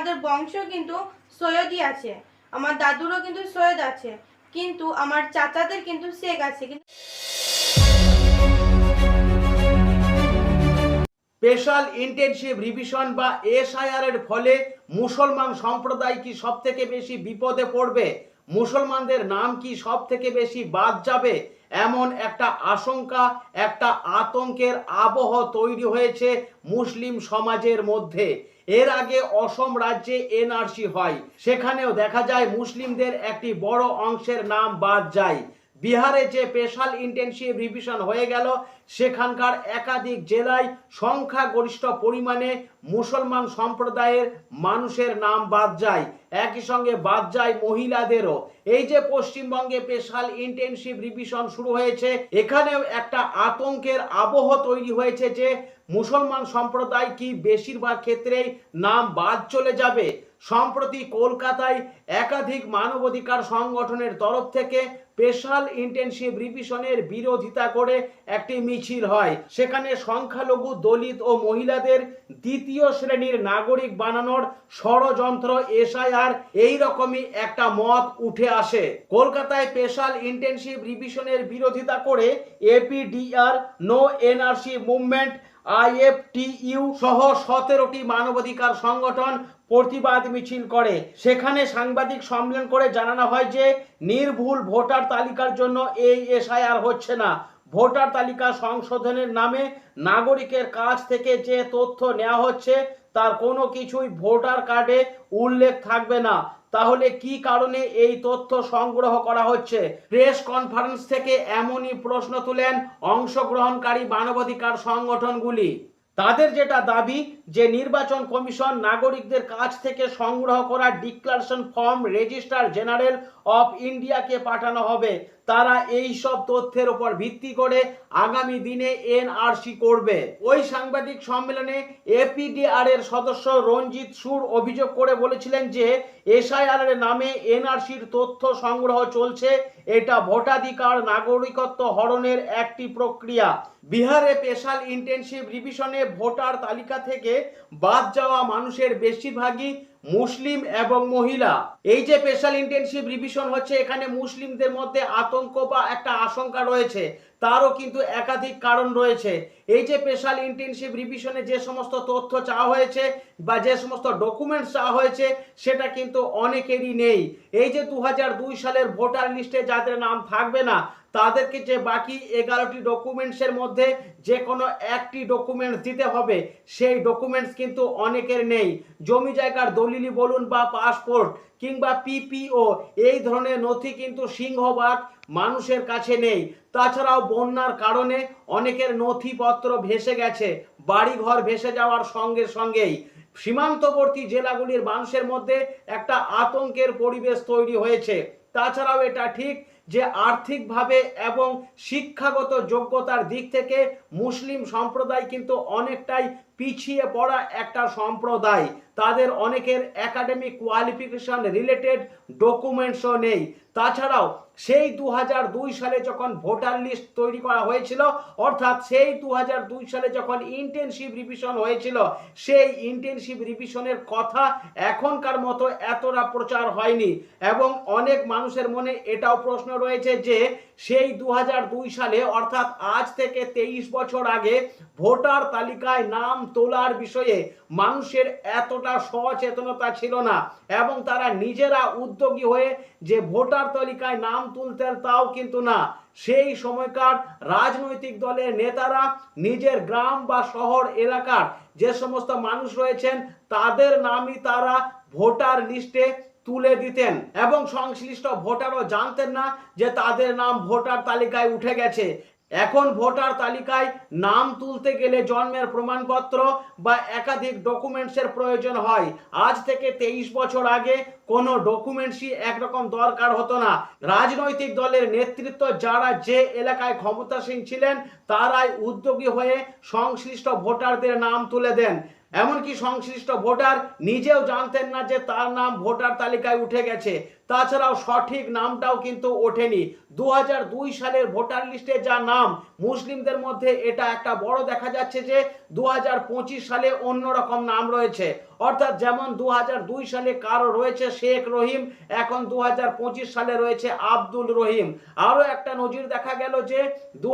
আমাদের বংশ কিন্তু সৈয়দই আছে, আমার দাদুরও কিন্তু সৈয়দ আছে, কিন্তু আমার চাচাদের কিন্তু শেখ আছে স্পেশাল ইন্টেনসিভ রিভিশন বা এসআইআর এর ফলে মুসলমান সম্প্রদায় কি সব থেকে বেশি বিপদে পড়বে? মুসলমানদের নাম কি সব থেকে বেশি বাদ যাবে? এমন একটা আশঙ্কা, একটা আতঙ্কের আবহ তৈরি হয়েছে মুসলিম সমাজের মধ্যে। এর আগে অসম রাজ্যে এনআরসি হয়। সেখানেও দেখা যায় মুসলিমদের একটি বড় অংশের নাম বাদ যায়। বিহারে যে স্পেশাল ইন্টেনসিভ রিভিশন হয়ে গেল, সেখানকার একাধিক জেলায় সংখ্যাগরিষ্ঠ পরিমাণে মুসলমান সম্প্রদায়ের মানুষের নাম বাদ যায়। একই সঙ্গে বাদ যায় মহিলাদেরও। এই যে পশ্চিমবঙ্গে স্পেশাল ইন্টেনসিভ রিভিশন শুরু হয়েছে, এখানেও একটা আতঙ্কের আবহ তৈরি হয়েছে যে মুসলমান সম্প্রদায় কি বেশিরভাগ ক্ষেত্রেই নাম বাদ চলে যাবে? সম্প্রতি কলকাতায় একাধিক মানবাধিকার সংগঠনের তরফ থেকে স্পেশাল ইন্টেনসিভ রিভিশনের বিরোধিতা করে একটি মিছিল হয়। সেখানে সংখ্যালঘু, দলিত ও মহিলাদের দ্বিতীয় শ্রেণির নাগরিক বানানোর ষড়যন্ত্র, এসআইআর এই রকমই একটা মত উঠে আসে। কলকাতায় স্পেশাল ইন্টেনসিভ রিভিশনের বিরোধিতা করে APDR, no NRC movement IFTU সহ সতেরোটি মানবাধিকার সংগঠন প্রতিবাদ মিছিল করে। সেখানে সাংবাদিক সম্মেলন করে জানানো হয় যে, নির্ভুল ভোটার তালিকার জন্য এই এসআইআর হচ্ছে না। ভোটার তালিকা সংশোধনের নামে নাগরিকের কাছ থেকে যে তথ্য নেওয়া হচ্ছে, তার কোনো কিছুই ভোটার কার্ডে উল্লেখ থাকবে না। তাহলে কি কারণে এই তথ্য সংগ্রহ করা হচ্ছে? প্রেস কনফারেন্স থেকে এমনই প্রশ্ন তুলেন অংশগ্রহণকারী মানবাধিকার সংগঠনগুলি। তাদের যেটা দাবি যে নির্বাচন কমিশন নাগরিকদের কাছ থেকে সংগ্রহ করা declaration form registrar general of ইন্ডিয়াকে পাঠানো হবে। তারা এই সব তথ্যের উপর ভিত্তি করে আগামী দিনে এনআরসি করবে। ওই সাংবাদিক সম্মেলনে এপিডিআর এর সদস্য রঞ্জিত সুর অভিযোগ করে বলেছিলেন যে এসআইআর এর নামে এনআরসির তথ্য সংগ্রহ চলছে। এটা ভোটাধিকার নাগরিকত্ব হরণের একটি প্রক্রিয়া। বিহারে স্পেশাল ইন্টেনসিভ রিভিশনে ভোটার তালিকা থেকে বাদ যাওয়া মানুষের বেশিরভাগই মুসলিম এবং মহিলা। এই যে স্পেশাল ইন্টেনসিভ রিভিশন হচ্ছে, এখানে মুসলিমদের মধ্যে আতঙ্ক বা একটা আশঙ্কা রয়েছে, তারও কিন্তু একাধিক কারণ রয়েছে। এই যে স্পেশাল ইন্টেনসিভ রিভিশনে যে সমস্ত তথ্য চাওয়া হয়েছে বা যে সমস্ত ডকুমেন্টস চাওয়া হয়েছে, সেটা কিন্তু অনেকেরই নেই। এই যে দু হাজার দুই সালের ভোটার লিস্টে যাদের নাম থাকবে না তাদেরকে যে বাকি এগারোটি ডকুমেন্টসের মধ্যে যে কোনো একটি ডকুমেন্টস দিতে হবে, সেই ডকুমেন্টস কিন্তু অনেকের নেই। জমি জায়গার দলিলি বলুন বা পাসপোর্ট কিংবা পিপিও এই ধরনের নথি কিন্তু সিংহভাগ মানুষের কাছে নেই। তাছাড়াও বন্যার কারণে অনেকের নথিপত্র ভেসে গেছে, বাড়িঘর ভেসে যাওয়ার সঙ্গে সঙ্গেই। সীমান্তবর্তী জেলাগুলির মানুষের মধ্যে একটা আতঙ্কের পরিবেশ তৈরি হয়েছে। তাছাড়াও এটা ঠিক যে আর্থিকভাবে এবং শিক্ষাগত যোগ্যতার দিক থেকে মুসলিম সম্প্রদায় কিন্তু অনেকটাই পিছিয়ে পড়া একটা সম্প্রদায়। তাদের অনেকের একাডেমিক কোয়ালিফিকেশন রিলেটেড ডকুমেন্টসও নেই। তাছাড়াও সেই দু হাজার দুই সালে যখন ভোটার লিস্ট তৈরি করা হয়েছিল, অর্থাৎ সেই দু হাজার দুই সালে যখন ইন্টেনসিভ রিভিশন হয়েছিল, সেই ইন্টেনসিভ রিভিশনের কথা এখনকার মতো এতটা প্রচার হয়নি। এবং অনেক মানুষের মনে এটাও প্রশ্ন রয়েছে যে সেই দু হাজার দুই সালে, অর্থাৎ আজ থেকে তেইশ বছর আগে, ভোটার তালিকায় নাম তোলার বিষয়ে মানুষের এতটা সচেতনতা ছিল না এবং তারা নিজেরা উদ্যোগী হয়ে যে ভোটার তালিকায় নাম তুলতেন তাও কিন্তু না। সেই সময়কার রাজনৈতিক দলের নেতারা নিজের গ্রাম বা শহর এলাকার যে সমস্ত মানুষ রয়েছেন, তাদের নামই তারা ভোটার লিস্টে তুলে দিতেন এবং সংশ্লিষ্ট ভোটারও জানতেন না যে তাদের নাম ভোটার তালিকায় উঠে গেছে। এখন ভোটার তালিকায় নাম তুলতে গেলে জন্মের প্রমাণপত্র বা একাধিক ডকুমেন্টসের প্রয়োজন হয়। আজ থেকে তেইশ বছর আগে কোনো ডকুমেন্টসই একরকম দরকার হতো না। রাজনৈতিক দলের নেতৃত্ব যারা যে এলাকায় ক্ষমতাসীন ছিলেন, তারাই উদ্যোগী হয়ে সংশ্লিষ্ট ভোটারদের নাম তুলে দেন। এমনকি সংশ্লিষ্ট ভোটার নিজেও জানতেন না যে তার নাম ভোটার তালিকায় উঠে গেছে। তাছাড়াও সঠিক নামটাও কিন্তু ওঠেনি। দু সালের ভোটার লিস্টে যা নাম, মুসলিমদের মধ্যে এটা একটা বড় দেখা যাচ্ছে যে দু হাজার পঁচিশ সালে অন্যরকম নাম রয়েছে। অর্থাৎ যেমন দু সালে কারও রয়েছে শেখ রহিম, এখন দু হাজার পঁচিশ সালে রয়েছে আব্দুল রহিম। আরও একটা নজির দেখা গেল যে দু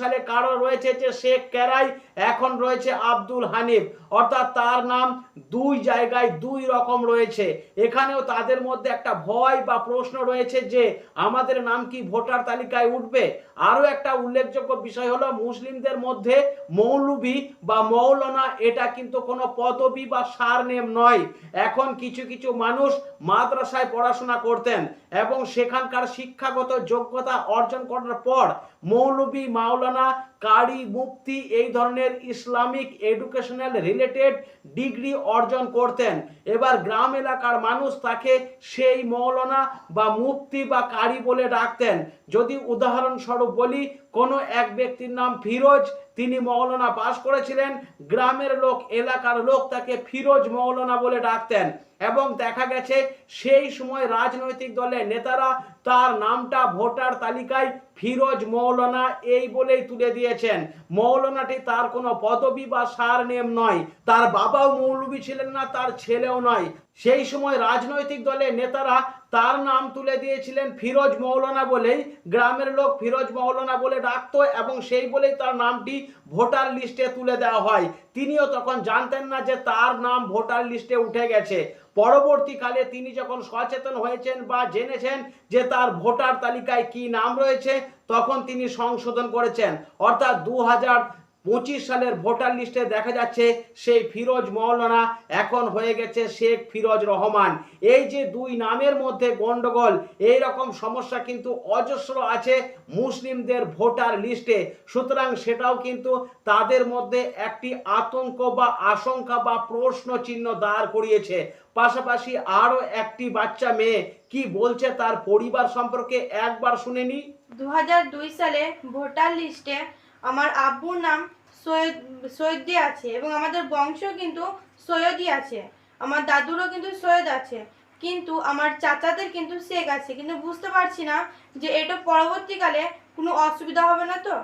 সালে কারও রয়েছে যে শেখ কেরাই, এখন রয়েছে আব্দুল হানিফ। অর্থাৎ তার নাম দুই জায়গায় দুই রকম রয়েছে। এখানেও তাদের মধ্যে একটা ভয় বা প্রশ্ন রয়েছে যে আমাদের নাম কি ভোটার তালিকায় উঠবে? আরও একটা উল্লেখযোগ্য বিষয় হলো মুসলিমদের মধ্যে মৌলবি বা মৌলনা, এটা কিন্তু কোনো পদবি বা সারনেম নয়। এখন কিছু কিছু মানুষ মাদ্রাসায় পড়াশোনা করতেন এবং সেখানকার শিক্ষাগত যোগ্যতা অর্জন করার পর মৌলবি মাওলানা কারি মুফতি এই ধরনের ইসলামিক এডুকেশনাল রিলেটেড ডিগ্রি অর্জন করতেন। এবার গ্রাম এলাকার মানুষ তাকে সেই মৌলানা বা মুফতি বা কারি বলে ডাকতেন। যদি উদাহরণস্বরূপ বলি, কোনো এক ব্যক্তির নাম ফিরোজ, তিনি মৌলানা পাশ করেছিলেন, গ্রামের লোক, এলাকার লোক তাকে ফিরোজ মৌলানা বলে ডাকতেন। এবং দেখা গেছে সেই সময় রাজনৈতিক দলের নেতারা তার নামটা ভোটার তালিকায় ফিরোজ মৌলানা এই বলেই তুলে দিয়েছেন। মৌলানাটি তার কোনো পদবি বা সার নেম নয়। তার বাবাও মৌলবি ছিলেন না, তার ছেলেও নয়। সেই সময় রাজনৈতিক দলের নেতারা তার নাম তুলে দিয়েছিলেন ফিরোজ মৌলানা বলেই। গ্রামের লোক ফিরোজ মৌলানা বলে ডাকতো এবং সেই বলেই তার নামটি ভোটার লিস্টে তুলে দেওয়া হয়। তিনিও তখন জানতেন না যে তার নাম ভোটার লিস্টে উঠে গেছে। পরবর্তীকালে তিনি যখন সচেতন হয়েছেন বা জেনেছেন যে তার ভোটার তালিকায় কি নাম রয়েছে, তখন তিনি সংশোধন করেছেন। অর্থাৎ দু হাজার পঁচিশ সালের ভোটার লিস্টে দেখা যাচ্ছে সেই ফিরোজ মৌলানা, এখন হয়ে গেছে শেখ ফিরোজ রহমান। এই যে দুই নামের মধ্যে গন্ডগোল, এই রকম সমস্যা কিন্তু অজস্র আছে মুসলিমদের ভোটার লিস্টে। সুতরাং সেটাও কিন্তু তাদের মধ্যে একটি আতঙ্ক বা আশঙ্কা বা প্রশ্ন চিহ্ন দাঁড় করিয়েছে। পাশাপাশি আরও একটি বাচ্চা মেয়ে, কি বলছে তার পরিবার সম্পর্কে একবার শুনে নি দু সালে ভোটার লিস্টে আমার আব্বুর নাম সৈয়দ, সৈয়দি আছে এবং আমাদের বংশ কিন্তু সৈয়দি আছে। আমার দাদুরও কিন্তু সৈয়দ আছে। কিন্তু আমার চাচাদের কিন্তু শেখ আছে। কিন্তু বুঝতে পারছি না যে এটা পরবর্তীকালে কোনো অসুবিধা হবে না তো?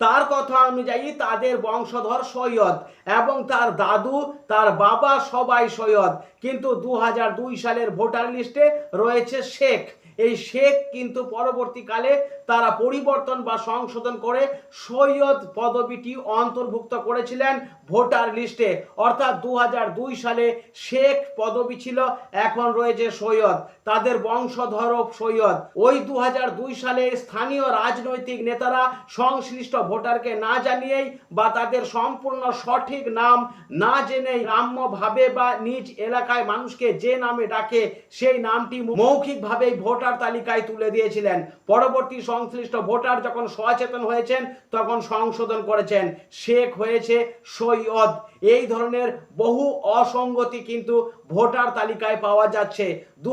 তার কথা অনুযায়ী তাদের বংশধর সৈয়দ এবং তার দাদু, তার বাবা সবাই সৈয়দ। কিন্তু দু সালের ভোটার লিস্টে রয়েছে শেখ। এই শেখ কিন্তু পরবর্তীকালে তারা পরিবর্তন বা সংশোধন করে সৈয়দ পদবিটি অন্তর্ভুক্ত করেছিলেন ভোটার লিস্টে। অর্থাৎ দু সালে শেখ পদবি ছিল, এখন রয়েছে সৈয়দ। তাদের বংশধর সৈয়দ। ওই দু সালে স্থানীয় রাজনৈতিক নেতারা সংশ্লিষ্ট ভোটারকে না জানিয়েই বা তাদের সম্পূর্ণ সঠিক নাম না জেনেই গ্রাম্যভাবে বা নিজ এলাকায় মানুষকে যে নামে ডাকে, সেই নামটি মৌখিকভাবেই ভোটার তালিকায় তুলে দিয়েছিলেন। পরবর্তী সংশ্লিষ্ট ভোটার যখন সচেতন হয়েছেন, তখন সংশোধন করেছেন। শেখ হয়েছে সৈয়দ। এই ধরনের বহু অসঙ্গতি কিন্তু ভোটার তালিকায় পাওয়া যাচ্ছে। দু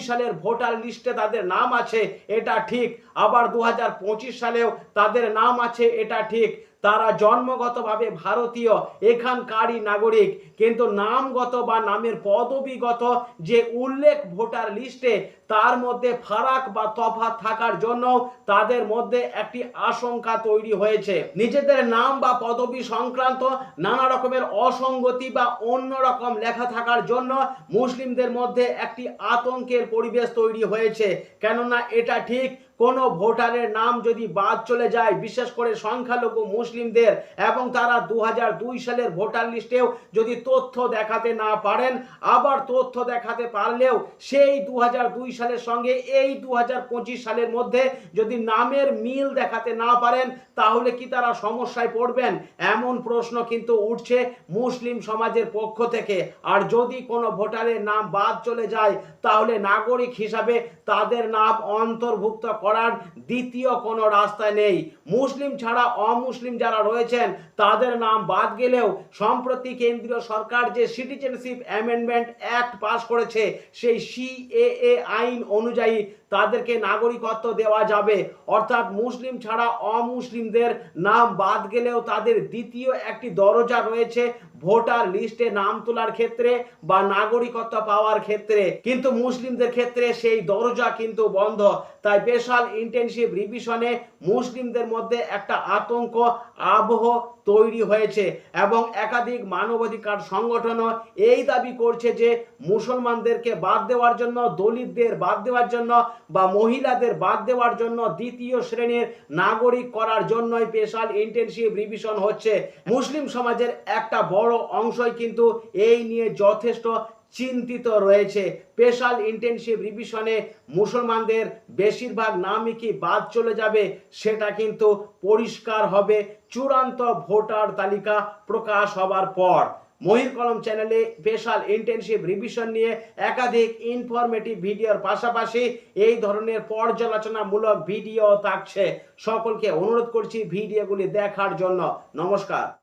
সালের ভোটার লিস্টে তাদের নাম আছে, এটা ঠিক। আবার দু হাজার পঁচিশ সালেও তাদের নাম আছে, এটা ঠিক। তারা জন্মগতভাবে ভারতীয়, এখানকারই নাগরিক। কিন্তু নামগত বা নামের পদবিগত যে উল্লেখ ভোটার লিস্টে তার মধ্যে ফারাক বা তফাৎ থাকার জন্য তাদের মধ্যে একটি আশঙ্কা তৈরি হয়েছে। নিজেদের নাম বা পদবি সংক্রান্ত নানা রকমের অসঙ্গতি বা অন্য রকম লেখা থাকার জন্য মুসলিমদের মধ্যে একটি আতঙ্কের পরিবেশ তৈরি হয়েছে। কেননা এটা ঠিক কোনো ভোটারের নাম যদি বাদ চলে যায়, বিশেষ করে সংখ্যালঘু মুসলিমদের, এবং তারা দু সালের ভোটার লিস্টেও যদি তথ্য দেখাতে না পারেন, আবার তথ্য দেখাতে পারলেও সেই দু সালের সঙ্গে এই দু হাজার পঁচিশ সালের মধ্যে যদি নামের মিল দেখাতে না পারেন, তাহলে কি তারা সমস্যায় পড়বেন? এমন প্রশ্ন কিন্তু উঠছে মুসলিম সমাজের পক্ষ থেকে। আর যদি কোনো ভোটারের নাম বাদ চলে যায়, তাহলে নাগরিক হিসাবে তাদের নাম অন্তর্ভুক্ত করার দ্বিতীয় কোনো রাস্তা নেই। মুসলিম ছাড়া অমুসলিম যারা রয়েছেন, তাদের নাম বাদ গেলেও সম্প্রতি কেন্দ্রীয় সরকার যে সিটিজেনশিপ অ্যামেন্ডমেন্ট অ্যাক্ট পাস করেছে, সেই সিএএ আইন অনুযায়ী তাদেরকে নাগরিকত্ব দেওয়া যাবে। অর্থাৎ মুসলিম ছাড়া অমুসলিমদের নাম বাদ গেলেও তাদের দ্বিতীয় একটি দরজা রয়েছে ভোটার লিস্টে নাম তোলার ক্ষেত্রে বা নাগরিকত্ব পাওয়ার ক্ষেত্রে। কিন্তু মুসলিমদের ক্ষেত্রে সেই দরজা কিন্তু বন্ধ। তাই স্পেশাল ইন্টেনসিভ রিভিশনে মুসলিমদের মধ্যে একটা আতঙ্ক, আবহ তৈরি হয়েছে এবং একাধিক মানবাধিকার সংগঠনও এই দাবি করছে যে মুসলমানদেরকে বাদ দেওয়ার জন্য, দলিতদের বাদ দেওয়ার জন্য বা মহিলাদের বাদ দেওয়ার জন্য দ্বিতীয় শ্রেণির নাগরিক করার জন্যই স্পেশাল ইন্টেনসিভ রিভিশন হচ্ছে। মুসলিম সমাজের একটা বড় অংশই কিন্তু এই নিয়ে যথেষ্ট চিন্তিত রয়েছে। স্পেশাল ইন্টেনসিভ রিভিশনে মুসলমানদের বেশিরভাগ নামই কি বাদ চলে যাবে সেটা কিন্তু পরিষ্কার হবে। চূড়ান্ত ভোটার তালিকা প্রকাশ হবার পর। মহির কলম চ্যানেলে স্পেশাল ইন্টেনসিভ রিভিশন নিয়ে একাধিক ইনফরমেটিভ ভিডিওর পাশাপাশি এই ধরনের পর্যালোচনামূলক ভিডিও থাকছে। সকলকে অনুরোধ করছি ভিডিওগুলি দেখার জন্য। নমস্কার।